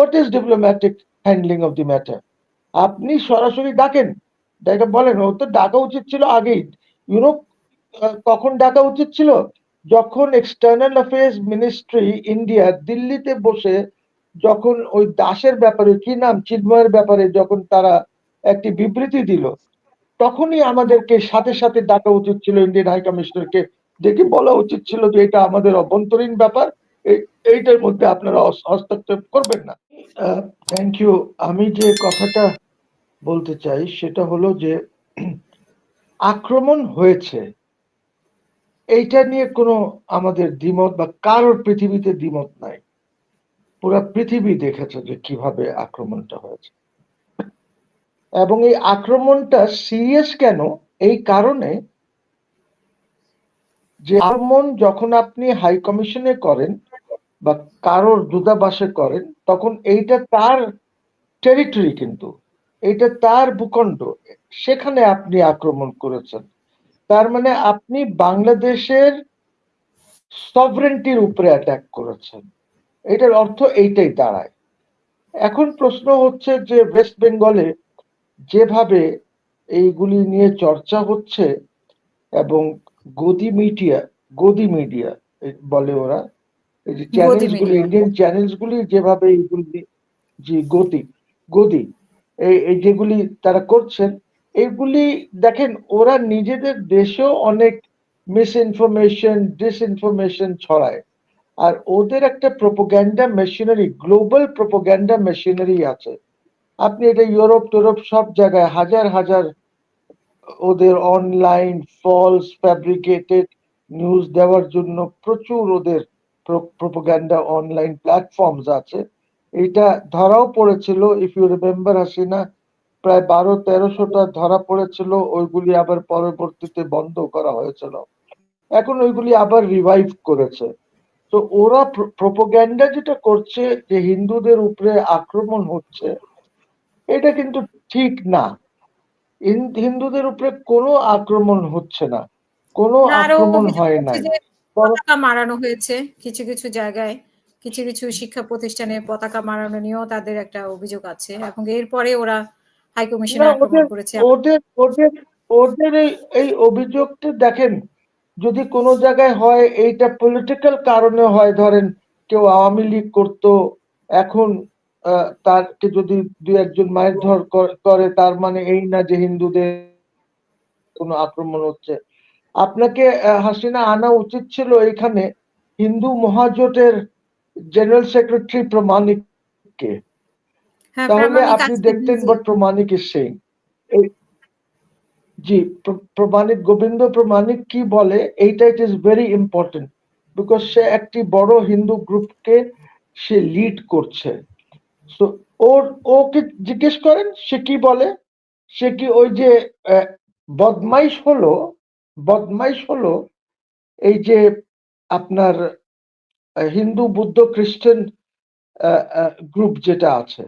What is diplomatic handling of the matter আপনি সরাসরি ডাকেন। এটা বলেন, ও তো ডাকা উচিত ছিল আগেই। ইউরোপ কখন ডাকা উচিত ছিল? যখন এক্সটার্নাল অ্যাফেয়ার্স মিনিস্ট্রি ইন্ডিয়া দিল্লিতে বসে যখন ওই দাসের ব্যাপারে, কি নাম, চিন্ময়ের ব্যাপারে যখন তারা একটি বিবৃতি দিল, তখনই আমাদেরকে সাথে সাথে ডাকা উচিত ছিল ইন্ডিয়ান হাই কমিশনারকে ডেকে বলা উচিত ছিল যে এটা আমাদের অভ্যন্তরীণ ব্যাপার। এই- এইটার মধ্যে আপনারা হস্তক্ষেপ করবেন না। থ্যাংক ইউ আমি যে কথাটা বলতে চাই, সেটা হলো যে, আক্রমণ হয়েছে। এইটা নিয়ে কোনো আমাদের দ্বিমত বা কারোর পৃথিবীতে দ্বিমত নাই। পুরা পৃথিবী দেখেছে যে কীভাবে আক্রমণটা হয়েছে। এবং এই আক্রমণটা সিরিয়াস কেন? এই কারণে যে আক্রমণ যখন আপনি হাই কমিশনে করেন বা কারোর দূতাবাসে করেন, তখন এইটা তার টেরিটরি কিন্তু। এটা তার ভূখণ্ড। সেখানে আপনি আক্রমণ করেছেন। তার মানে আপনি বাংলাদেশের সভরেন্টির উপরে অ্যাটাক করেছেন। এটার অর্থ এইটাই দাঁড়ায়। এখন প্রশ্ন হচ্ছে যে ওয়েস্ট বেঙ্গলে যেভাবে এইগুলি নিয়ে চর্চা হচ্ছে এবং গদি মিডিয়া গদি মিডিয়া, বলে ওরা এই যে ইন্ডিয়ান চ্যানেলস গুলি যেভাবে এইগুলি জি গতি এই এই যেগুলি তারা করছেন এগুলি দেখেন ওরা নিজেদের দেশেও অনেক মিস ইনফরমেশন ডিসইনফরমেশন ছড়ায়। আর ওদের একটা propaganda machinery global propaganda machinery আছে। আপনি এটা ইউরোপ টোরোপ সব জায়গায় হাজার হাজার ওদের অনলাইন ফলস ফ্যাব্রিকেটেড নিউজ দেওয়ার জন্য প্রচুর ওদের প্রোপোগ্যান্ডা অনলাইন প্ল্যাটফর্মস আছে। এটা ধরাও পড়েছিল ইফ ইউ রিমেম্বার হাসিনা প্রায় বারো তেরোশোটা ধরা পড়েছিল ওইগুলি আবার পরবর্তীতে বন্ধ করা হয়েছিল। এখন ওইগুলি আবার রিভাইভ করেছে। তো ওরা প্রোপোগ্যান্ডা যেটা করছে যে হিন্দুদের উপরে আক্রমণ হচ্ছে এটা কিন্তু ঠিক না। হিন্দুদের উপরে কোনো আক্রমণ হচ্ছে না। কোনো আক্রমণ হয় যে পতাকা মারানো হয়েছে কিছু কিছু জায়গায়। কিছু কিছু শিক্ষা প্রতিষ্ঠানে পতাকা মারানো নিয়েও তাদের একটা অভিযোগ আছে এবং এরপরে ওরা হাই কমিশনে আক্রমণ করেছে। ওদের ওদের ওদের এই এই অভিযোগটা দেখেন যদি কোনো জায়গায় হয় এইটা পলিটিক্যাল কারণে হয় ধরেন কেউ আওয়ামী লীগ করতো এখন আহ, তারকে যদি দুই একজন মায়ের ধর করে তার মানে এই না যে হিন্দুদের কোনো আক্রমণ হচ্ছে। আপনাকে হাসিনা আনা উচিত ছিল এখানে হিন্দু মহাজোটের জেনারেল সেক্রেটারি প্রমাণিককে। হ্যাঁ তাহলে আপনি দেখতেন। বাট প্রমাণিক সেইং জি প্রমাণিক গোবিন্দ প্রমাণিক কি বলে এইটা it is very important because সে একটি বড় হিন্দু গ্রুপকে সে লিড করছে। তো ওর ওকে জিজ্ঞেস করেন সে কি বলে? সে কি ওই যে বদমাইশ হলো? বদমাইশ হলো এই যে আপনার হিন্দু, বুদ্ধ, খ্রিস্টান গ্রুপ যেটা আছে,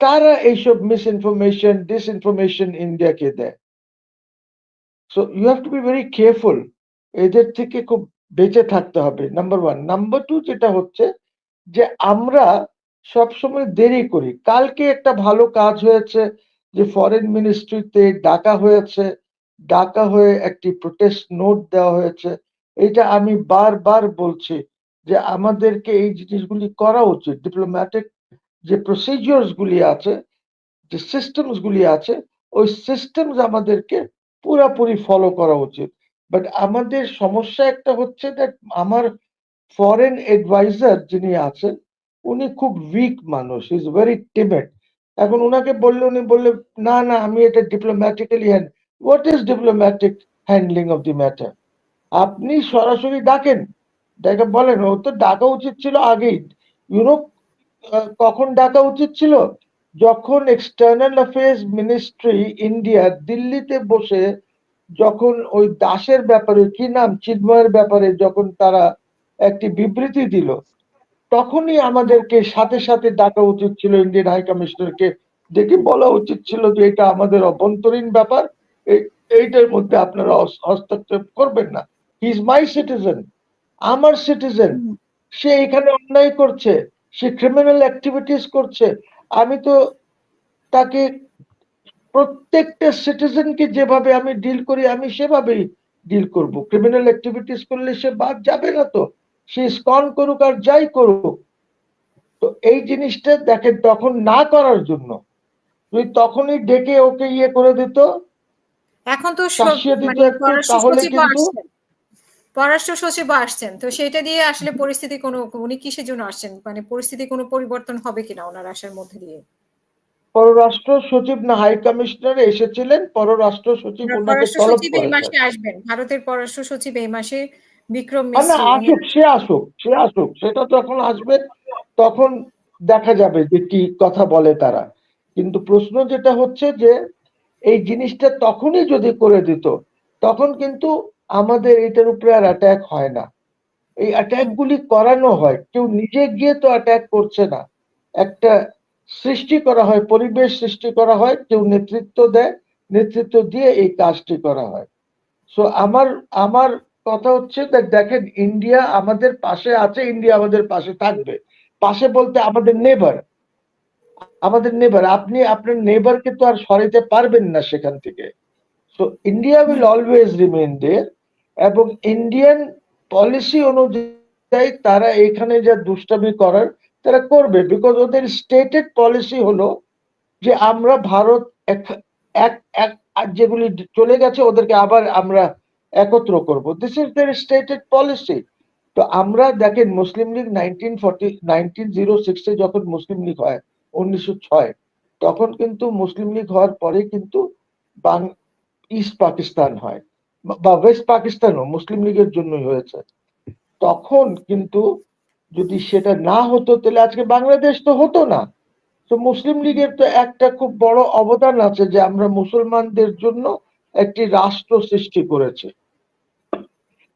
তারা এইসব মিস ইনফরমেশন ডিসইনফরমেশন ইন্ডিয়াকে দেয়। So you have to be very careful এদের থেকে খুব বেঁচে থাকতে হবে নাম্বার ওয়ান নাম্বার টু যেটা হচ্ছে যে আমরা সব সময় দেরি করি। কালকে একটা ভালো কাজ হয়েছে যে ফরেন মিনিস্ট্রিতে ডাকা হয়েছে ডাকা হয়ে একটি প্রোটেস্ট নোট দেওয়া হয়েছে। এটা আমি বারবার বলছি যে আমাদেরকে এই জিনিসগুলি করা উচিত। ডিপ্লোম্যাটিক যে প্রসিজিওরস গুলি আছে, যে সিস্টেমস গুলি আছে, ওই সিস্টেমস আমাদেরকে পুরাপুরি ফলো করা উচিত। বাট আমাদের সমস্যা একটা হচ্ছে দ্যাট আমার ফরেন এডভাইজার যিনি আছেন, উনি খুব উইক মানুষ ইজ ভেরি টিমেড এখন উনাকে বললে, উনি বললে, না না, আমি এটা diplomatically hand what is diplomatic handling of the matter আপনি সরাসরি ডাকেন। ডাকে বলেন, ও তো ডাকা উচিত ছিল আগেই। ইউরোপ কখন ডাকা উচিত ছিল? যখন এক্সটার্নাল অ্যাফেয়ার্স মিনিস্ট্রি ইন্ডিয়া দিল্লিতে বসে যখন ওই দাসের ব্যাপারে, কি নাম, চিন্ময়ের ব্যাপারে যখন তারা একটি বিবৃতি দিল, তখনই আমাদেরকে সাথে সাথে ডাকা উচিত ছিল ইন্ডিয়ান হাই কমিশনারকে ডেকে বলা উচিত ছিল যে এটা আমাদের অভ্যন্তরীণ ব্যাপার। এইটার মধ্যে আপনারা হস্তক্ষেপ করবেন না। হি ইজ মাই সিটিজেন আমার সিটিজেন সে এখানে অন্যায় করছে সে ক্রিমিনাল অ্যাক্টিভিটিস করছে। আমি তো তাকে প্রত্যেকটা সিটিজেনকে যেভাবে আমি ডিল করি আমি সেভাবেই ডিল করব। ক্রিমিনাল অ্যাক্টিভিটিস করলে সে বাদ যাবে না তো। সে স্কন করুক আর যাই করুক। তো এই জিনিসটা দেখেন তখন না করার জন্য। যদি তখনই ডেকে ওকে ইয়ে করে দিত এখন তো মানে পররাষ্ট্র সচিব আসছেন। তো সেটা দিয়ে আসলে পরিস্থিতি কোনো উনি কিসের জন্য আসছেন? মানে পরিস্থিতি কোনো পরিবর্তন হবে কিনা ওনার আসার মধ্যে দিয়ে? পররাষ্ট্র সচিব না হাই কমিশনার এসেছিলেন পররাষ্ট্র সচিব ওনাকে তলব এই মাসে আসবেন। ভারতের পররাষ্ট্র সচিব এই মাসে বিক্রম না আসুক সে আসুক সে আসুক সেটা যখন আসবে তখন দেখা যাবে যে কি কথা বলে তারা। কিন্তু প্রশ্ন যেটা হচ্ছে যে এই জিনিসটা তখনই যদি করে দিত, তখন কিন্তু আমাদের এটার উপরে আর অ্যাটাক হয় না। এই অ্যাটাক গুলি করানো হয়, কেউ নিজে গিয়ে তো অ্যাটাক করছে না। একটা সৃষ্টি করা হয়, পরিবেশ সৃষ্টি করা হয়, কেউ নেতৃত্ব দেয়, নেতৃত্ব দিয়ে এই কাজটি করা হয়। সো আমার আমার কথা হচ্ছে দেখেন ইন্ডিয়া আমাদের পাশে আছে ইন্ডিয়া আমাদের পাশে থাকবে। পাশে বলতে আমাদের নেবার আমাদের নেবার আপনি আপনার নেবারকে তো আর সরাইতে পারবেন না সেখান থেকে। So India will always remain there এবং ইন্ডিয়ান পলিসি অনুযায়ী তারা এখানে যা দুষ্টামি করার, তারা করবে বিকজ ওদের স্টেটেড পলিসি হলো যে আমরা ভারত এক এক যেগুলি চলে গেছে ওদেরকে আবার আমরা একত্র করব। This is their stated policy তো আমরা দেখেন Muslim League nineteen forty nineteen zero সিক্সে যখন মুসলিম লীগ হয় উনিশশো ছয়। তখন কিন্তু মুসলিম লীগ হওয়ার পরে কিন্তু ইস্ট পাকিস্তান হয়। বা- ওয়েস্ট পাকিস্তানও মুসলিম লীগের জন্যই হয়েছে। তখন কিন্তু যদি সেটা না হতো, তাহলে আজকে বাংলাদেশ তো হতো না। তো মুসলিম লীগের তো একটা খুব বড় অবদান আছে যে আমরা মুসলমানদের জন্য একটি রাষ্ট্র সৃষ্টি করেছে।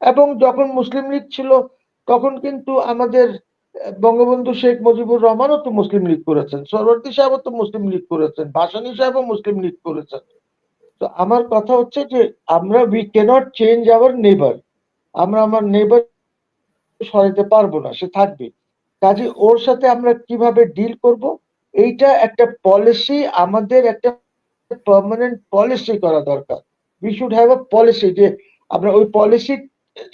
এবং যখন মুসলিম লীগ ছিল, তখন কিন্তু আমাদের বঙ্গবন্ধু শেখ মুজিবুর রহমানও তো মুসলিম লীগ করেছেন, সরওয়ার্দী সাহেবও তো মুসলিম লীগ করেছেন, ভাসানী সাহেবও মুসলিম লীগ করেছেন। তো আমার কথা হচ্ছে যে আমরা উই ক্যানট চেঞ্জ আওয়ার নেবার আমরা আমার নেবার সরাইতে পারব না, সে থাকবে। কাজে ওর সাথে আমরা কীভাবে ডিল করব? এইটা একটা পলিসি আমাদের একটা পার্মানেন্ট পলিসি করা দরকার। We should have a policy যে আমরা ওই পলিসি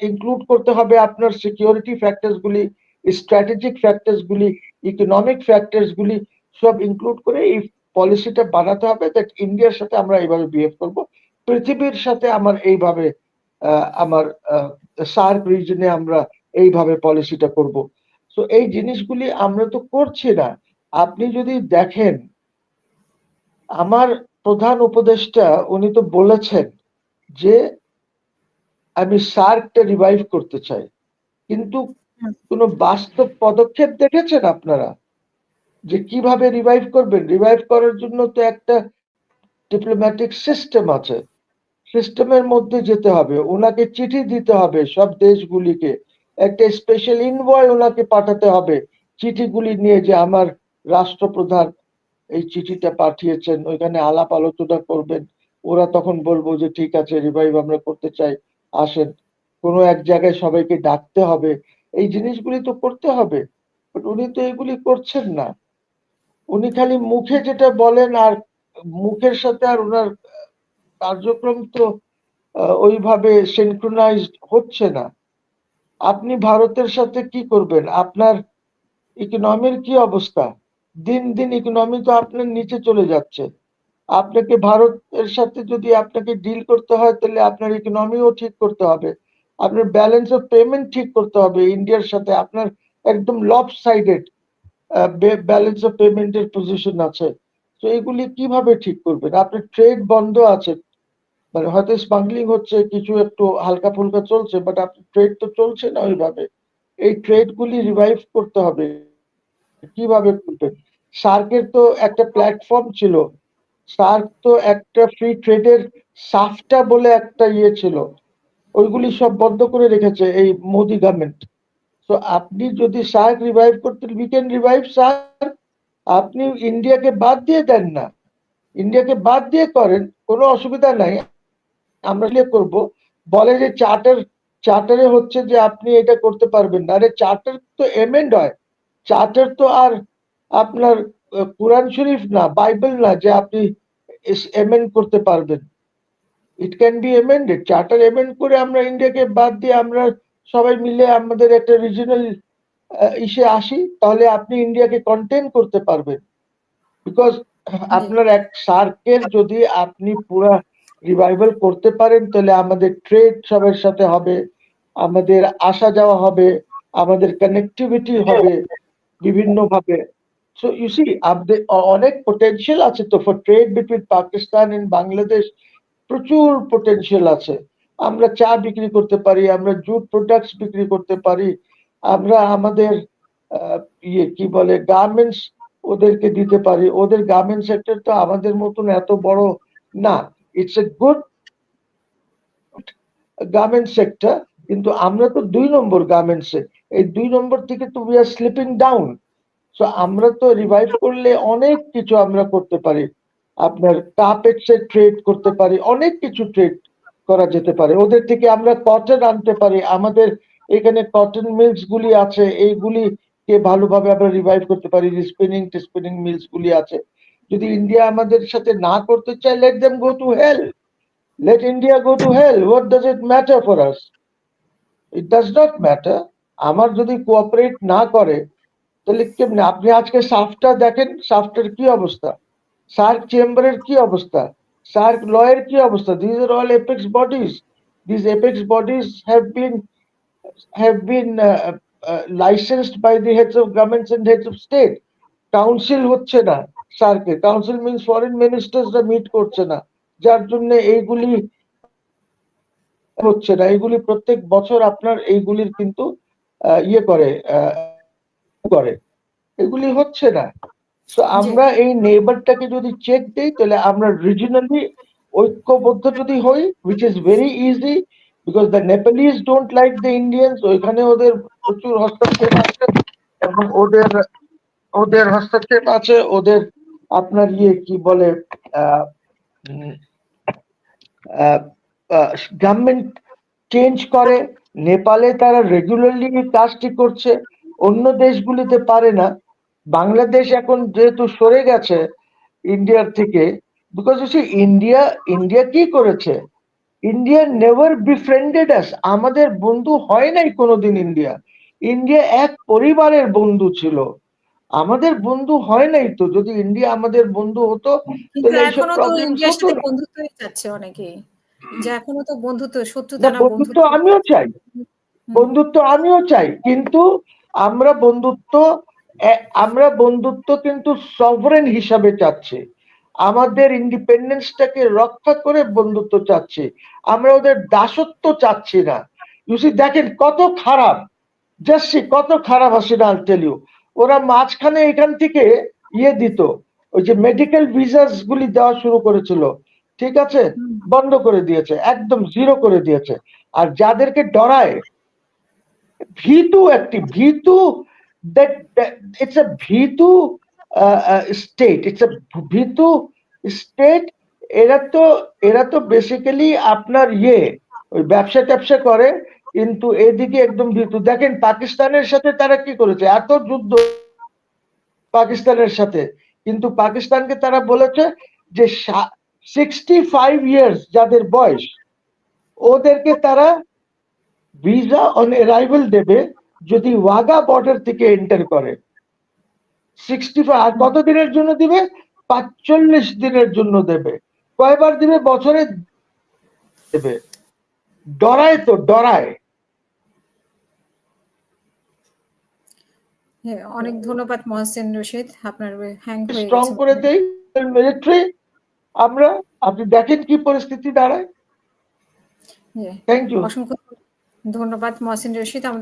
ইনক্লুড করতে হবে আপনার সিকিউরিটি ফ্যাক্টরস গুলি স্ট্র্যাটেজিক ফ্যাক্টরস গুলি ইকোনমিক ফ্যাক্টরস গুলি সব ইনক্লুড করে এই পলিসিটা বানাতে হবে দ্যাট ইন্ডিয়ার সাথে আমরা এইভাবে বিহেভ করব। পৃথিবীর সাথে আমার এইভাবে আমার সার্ক রিজনে আমরা এইভাবে পলিসিটা করব। তো এই জিনিসগুলি আমরা তো করছি না। আপনি যদি দেখেন, আমার প্রধান উপদেষ্টা উনি তো বলেছেন যে আমি সার্কটা রিভাইভ করতে চাই। কিন্তু। কোনো বাস্তব পদক্ষেপ দেখেছেন আপনারা? যে কীভাবে রিভাইভ করবেন? রিভাইভ করার জন্য তো একটা ডিপ্লোম্যাটিক সিস্টেম আছে। সিস্টেমের মধ্যে যেতে হবে। ওনাকে চিঠি দিতে হবে সব দেশগুলিকে। একটা স্পেশাল ইনভয় ওনাকে পাঠাতে হবে। চিঠিগুলি নিয়ে যে আমার রাষ্ট্রপ্রধান এই চিঠিটা পাঠিয়েছেন, ওইখানে আলাপ আলোচনা করবেন। ওরা তখন বলব যে, ঠিক আছে রিভাইভ আমরা করতে চাই। আসেন। কোনো এক জায়গায় সবাইকে ডাকতে হবে। এই জিনিসগুলি তো করতে হবে বাট উনি তো এগুলি করছেন না। উনি খালি মুখে যেটা বলেন আর মুখের সাথে আর ওনার কার্যক্রম তো ওইভাবে সিনক্রোনাইজড হচ্ছে না। আপনি ভারতের সাথে কি করবেন? আপনার ইকোনমির কি অবস্থা? দিন দিন ইকোনমি তো আপনার নিচে চলে যাচ্ছে। আপনাকে ভারতের সাথে যদি আপনাকে ডিল করতে হয়, তাহলে আপনার ইকোনমিও ঠিক করতে হবে। আপনার ব্যালেন্স অফ পেমেন্ট ঠিক করতে হবে ইন্ডিয়ার সাথে। আপনার একদম লব সাইডেড ব্যালেন্স অফ পেমেন্টের পজিশন আছে। তো এগুলি কীভাবে ঠিক করবেন? আপনার ট্রেড বন্ধ আছে। মানে হয়তো স্মাগলিং হচ্ছে, কিছু একটু হালকা ফুলকা চলছে বাট আপনার ট্রেড তো চলছে না ওইভাবে। এই ট্রেড গুলি রিভাইভ করতে হবে। কীভাবে করবেন? সার্কের তো একটা প্ল্যাটফর্ম ছিল। সার্ক তো একটা ফ্রি ট্রেডের সাফটা বলে একটা ইয়ে ছিল। ওইগুলি সব বন্ধ করে রেখেছে এই মোদি গভর্নমেন্ট তো আপনি যদি সার্ক রিভাইভ করতে উই ক্যান রিভাইভ সার্ক আপনি ইন্ডিয়াকে বাদ দিয়ে দেন না। ইন্ডিয়াকে বাদ দিয়ে করেন, কোনো অসুবিধা নাই। আমরা ইয়ে করব। বলে যে চার্টার চার্টারে হচ্ছে যে আপনি এটা করতে পারবেন না। আরে চার্টার তো এমেন্ড হয়। চার্টার তো আর আপনার কোরআন শরীফ না, বাইবেল না যে আপনি এমেন্ড করতে পারবেন। It can be amended charter amend করে আমরা ইন্ডিয়াকে বাদ দিয়ে আমরা সবাই মিলে আমাদের একটা রিজিনাল ইসে আসি, তাহলে আপনি ইন্ডিয়াকে কন্টেন করতে পারবেন। বিকজ আপনার এক সার্কের যদি আপনি পুরা রিভাইভাল করতে পারেন, তাহলে আমাদের ট্রেড সবার সাথে হবে, আমাদের আসা যাওয়া হবে, আমাদের কানেক্টিভিটি হবে বিভিন্ন ভাবে সো ইউ সি অনেক পোটেনশিয়াল আছে তো for trade between Pakistan and Bangladesh প্রচুর পোটেনশিয়াল আছে। আমরা চা বিক্রি করতে পারি, আমরা জুট প্রোডাক্টস বিক্রি করতে পারি, আমরা আমাদের ইয়ে কি বলে গার্মেন্টস ওদেরকে দিতে পারি। ওদের গার্মেন্ট সেক্টর তো আমাদের মতন এত বড় না। It's a good garment sector কিন্তু আমরা তো দুই নম্বর গার্মেন্টসে এই দুই নম্বর থেকে তো we are slipping down so আমরা তো রিভাইভ করলে অনেক কিছু আমরা করতে পারি। আপনার কাপেক্সের ট্রেড করতে পারি, অনেক কিছু ট্রেড করা যেতে পারে। ওদের থেকে আমরা কটন আনতে পারি। আমাদের এখানে কটন মিলস গুলি আছে, এইগুলি কে ভালোভাবে আমরা রিভাইভ করতে পারি। স্পিনিং স্পিনিং মিলস গুলি আছে। যদি ইন্ডিয়া আমাদের সাথে না করতে চায় let them go to hell let India go to hell what does it matter for us it does not matter আমার যদি কোঅপারেট না করে, তাহলে কেমনে? আপনি আজকে সাফটা দেখেন সাফটের কি অবস্থা? সার্ক চেম্বারের কি অবস্থা? সার্ক লয়ের কি অবস্থা? This are all apex bodies this apex bodies have been uh, uh, licensed by the heads of governments and heads of state. Council হচ্ছে না সার্কে। কাউন্সিল মিনস ফরেন মিনিস্টার্সরা মিট করছে না। যার জন্য এইগুলি হচ্ছে না। এইগুলি প্রত্যেক বছর আপনার এইগুলির কিন্তু ইয়ে করে করে। এগুলি হচ্ছে না। তো আমরা এই নেবারটাকে যদি চেক দেই তাহলে আমরা রিজিনালি ঐক্যবদ্ধ যদি হই which is very easy because the Nepalese don't like the Indians ওইখানে ওদের প্রচুর হস্তক্ষেপ আছে এবং ওদের ওদের হস্তক্ষেপ আছে ওদের আপনার ইয়ে কি বলে গভর্নমেন্ট চেঞ্জ করে নেপালে তারা রেগুলারলি কাজটি করছে অন্য দেশগুলিতে পারে না বাংলাদেশ এখন যেহেতু সরে গেছে ইন্ডিয়ার থেকে বিকজ ইন্ডিয়া ইন্ডিয়া কি করেছে? ইন্ডিয়া নেভার বিফ্রেন্ডেড আস আমাদের বন্ধু হয় নাই কোনোদিন ইন্ডিয়া ইন্ডিয়া এক পরিবারের বন্ধু ছিল। আমাদের বন্ধু হয় নাই তো। যদি ইন্ডিয়া আমাদের বন্ধু হতো বন্ধুত্ব আমিও চাই। বন্ধুত্ব আমিও চাই। কিন্তু আমরা বন্ধুত্ব আমরা বন্ধুত্ব কিন্তু সভরেন হিসাবে চাচ্ছি। আমাদের ইন্ডিপেন্ডেন্সটাকে রক্ষা করে বন্ধুত্ব চাচ্ছি। আমরা ওদের দাসত্ব চাচ্ছি না। ইউসি দেখেন কত খারাপ। জাস্ট কত খারাপ হাসিনা আল টেল ওরা মাঝখানে এখান থেকে ইয়ে দিত। ওই যে মেডিকেল ভিসাস গুলি দেওয়া শুরু করেছিল। ঠিক আছে? বন্ধ করে দিয়েছে। একদম জিরো করে দিয়েছে। আর যাদেরকে ডরায়, ভীতু একটি, ভীতু দ্যাট ইটস এ ভীতু স্টেট ইটস এ ভীতু স্টেট এরা তো এরা তো বেসিক্যালি আপনার ইয়ে ওই ব্যবসা ট্যাবসা করে, কিন্তু এদিকে একদম ভীতু দেখেন, পাকিস্তানের সাথে তারা কি করেছে? এত যুদ্ধ পাকিস্তানের সাথে। কিন্তু পাকিস্তানকে তারা বলেছে যে সিক্সটি ফাইভ ইয়ার্স যাদের বয়স, ওদেরকে তারা ভিসা অন অ্যারাইভাল দেবে। যদি ওয়াগা বর্ডার থেকে এন্টার করে সিক্সটি ফাইভ আর কত দিনের জন্য দিবে? পাঁচচল্লিশ দিনের জন্য দেবে। কয়বার দিবে? বছরে দেবে। ডরায় তো ডরায়। হ্যাঁ, অনেক ধন্যবাদ মহসিন রশিদ। আপনার হ্যাং হয়ে স্ট্রং করে দেই মিলিটারি আমরা আপনি দেখেন কি পরিস্থিতি দাঁড়ায়। থ্যাংক ইউ অসংখ্য ধন্যবাদ মহসিন রশিদ। আমাদের